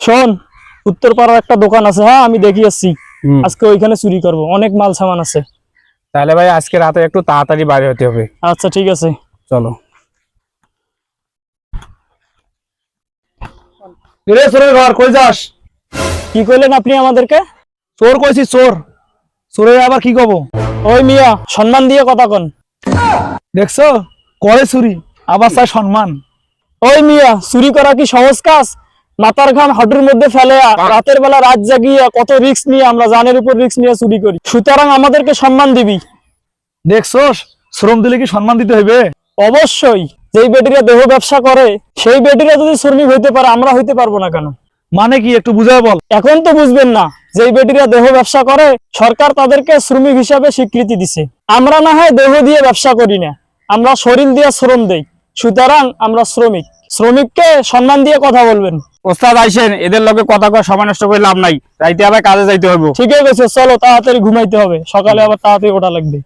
শোন উত্তরপাড়ার একটা দোকান আছে হ্যাঁ আমি দেখি আসছি আজকে ওইখানে চুরি করব অনেক মাল সামান আছে। তাহলে ভাই আজকে রাতে একটু তাড়াতাড়ি বাইরে হতে হবে। আচ্ছা ঠিক আছে। চলো। রে চোরের ঘর কই যাস? কি কইলেন আপনি আমাদেরকে? চোর কইছি চোর। চোরের আবার কি কব? ওই মিয়া সম্মান দিয়ে কথা কন। দেখছ? করে চুরি আবার চাই সম্মান। ওই মিয়া চুরি করা কি সহজ কাজ? মাথার ঘাম হাঁটুর মধ্যে ফেলে রাতের বেলা রাত জাগিয়ে কত রিস্ক নিয়ে আমরা জানের উপর রিস্ক নিয়ে চুরি করি। সুতরাং আমাদেরকে সম্মান দিবি। দেখছোস? শ্রম দিলে কি সম্মান দিতে হইবে? অবশ্যই। যেই বেটিরা দেহ ব্যবসা করে সেই বেটিরা যদি শ্রমিক হইতে পারে আমরা হইতে পারব না কেন? মানে কি? একটু বুঝায় বল। এখন তো বুঝবেন না যেই বেটিরা দেহ ব্যবসা করে সরকার তাদেরকে শ্রমিক হিসাবে স্বীকৃতি দিছে। আমরা না হয় দেহ দিয়ে ব্যবসা করি না আমরা শরীর দিয়ে শ্রম দেই। সুতরাং আমরা শ্রমিক। শ্রমিককে সম্মান দিয়ে কথা বলবেন। ওস্তাদ আইসেন, এদের লগে কথা কয়, সময় নষ্ট করে লাভ নাই। রাইতে আবার কাজে যাইতে হবে ঠিকই গেছে চলো তাড়াতাড়ি ঘুমাইতে হবে। সকালে আবার তাড়াতাড়ি ওটা লাগবে।